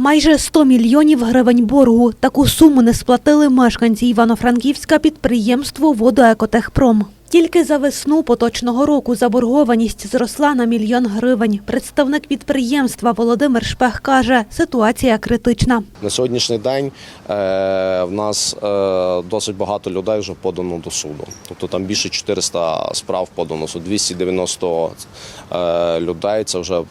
Майже 100 мільйонів гривень боргу. Таку суму не сплатили мешканці Івано-Франківська підприємство «Водоекотехпром». Тільки за весну поточного року заборгованість зросла на мільйон гривень. Представник підприємства Володимир Шпех каже, ситуація критична. На сьогоднішній день е, в нас е, досить багато людей вже подано до суду. Тобто там більше 400 справ подано. Суд 290 е, людей це вже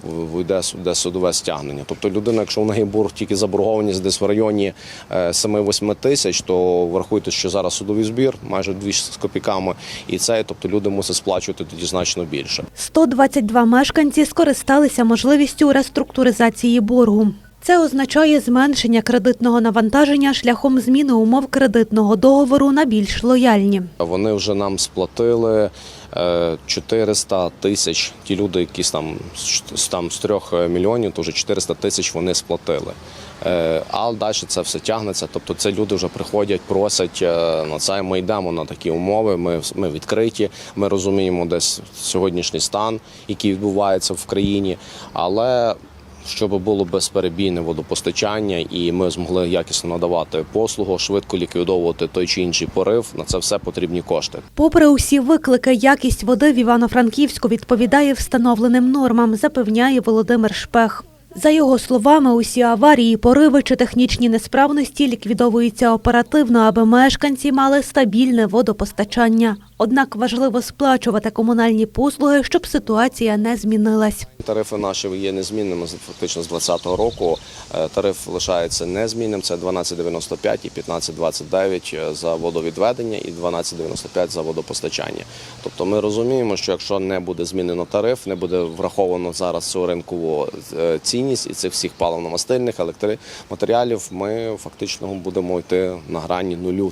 йде судове стягнення. Тобто людина, якщо в неї борг тільки заборгованість десь в районі е, 7-8 тисяч, то врахуйте, що зараз судовий збір майже 200 з копійками, і це, тобто люди мусять сплачувати тоді значно більше. 122 мешканці скористалися можливістю реструктуризації боргу. Це означає зменшення кредитного навантаження шляхом зміни умов кредитного договору на більш лояльні. Вони вже нам сплатили е, 400 тисяч. Ті люди, які там там з трьох мільйонів, то вже 400 тисяч вони сплатили. Е, А далі це все тягнеться. Тобто, це люди вже приходять, просять е, на це. Ми йдемо на такі умови. Ми, ми відкриті. Ми розуміємо десь сьогоднішній стан, який відбувається в країні, але. Щоб було безперебійне водопостачання, і ми змогли якісно надавати послугу, швидко ліквідовувати той чи інший порив. На це все потрібні кошти. Попри усі виклики, якість води в Івано-Франківську відповідає встановленим нормам, запевняє Володимир Шпех. За його словами, усі аварії, пориви чи технічні несправності ліквідовуються оперативно, аби мешканці мали стабільне водопостачання. Однак важливо сплачувати комунальні послуги, щоб ситуація не змінилась. Тарифи наші є незмінними фактично з 2020 року. Е, Тариф лишається незмінним. Це 12,95 і 15,29 за водовідведення і 12,95 за водопостачання. Тобто ми розуміємо, що якщо не буде змінено тариф, не буде враховано зараз цю ринкову е, цінність і цих всіх паливно-мастильних електроматеріалів, ми фактично будемо йти на грані нулю.